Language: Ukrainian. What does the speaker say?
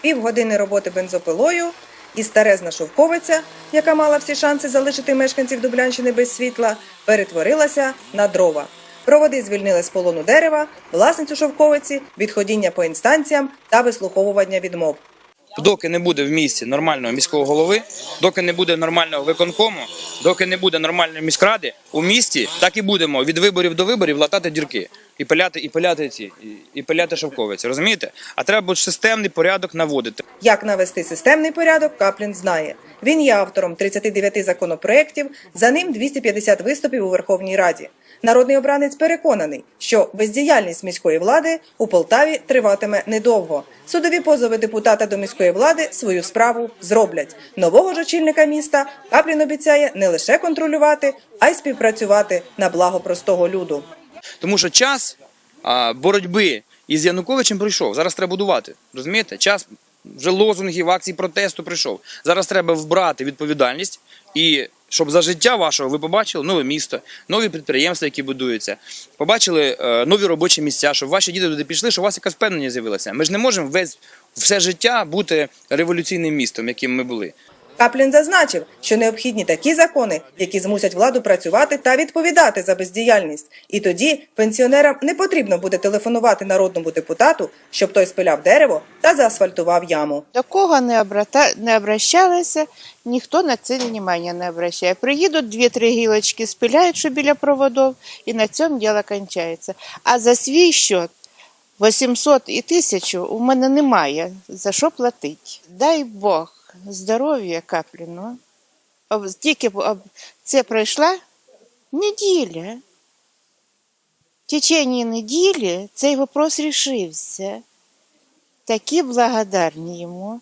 Півгодини роботи бензопилою і старезна шовковиця, яка мала всі шанси залишити мешканців Дублянщини без світла, перетворилася на дрова. Проводи звільнили з полону дерева, власницю шовковиці, відходіння по інстанціям та вислуховування відмов. Доки не буде в місті нормального міського голови, доки не буде нормального виконкому, доки не буде нормальної міськради, у місті так і будемо від виборів до виборів латати дірки і пиляти, і пиляти ці, і, пиляти шовковиці. Розумієте? А треба системний порядок наводити. Як навести системний порядок, Каплін знає. Він є автором 39 законопроєктів, за ним 250 виступів у Верховній Раді. Народний обранець переконаний, що бездіяльність міської влади у Полтаві триватиме недовго. Судові позови депутата до міської влади свою справу зроблять. Нового ж очільника міста Каплін обіцяє не лише контролювати, а й співпрацювати на благо простого люду. Тому що час боротьби із Януковичем прийшов. Зараз треба будувати. Розумієте? Час вже лозунгів, акцій протесту прийшов. Зараз треба вбрати відповідальність і. Щоб за життя вашого ви побачили нове місто, нові підприємства, які будуються, побачили е, нові робочі місця, щоб ваші діти туди пішли, щоб у вас якась впевненість з'явилася. Ми ж не можемо весь все життя бути революційним містом, яким ми були. Каплін зазначив, що необхідні такі закони, які змусять владу працювати та відповідати за бездіяльність. І тоді пенсіонерам не потрібно буде телефонувати народному депутату, щоб той спиляв дерево та заасфальтував яму. До кого не, обрата... не обращалися, ніхто на це внимання не обращає. Приїдуть дві-три гілочки, спиляють, що біля проводов, і на цьому діло кончається. А за свій счет 800 і 1000 у мене немає за що платити. Дай Бог здоров'я капліно. Тільки б це пройшла неділя. В течение неділі цей вопрос рішився. Такі благодарні йому.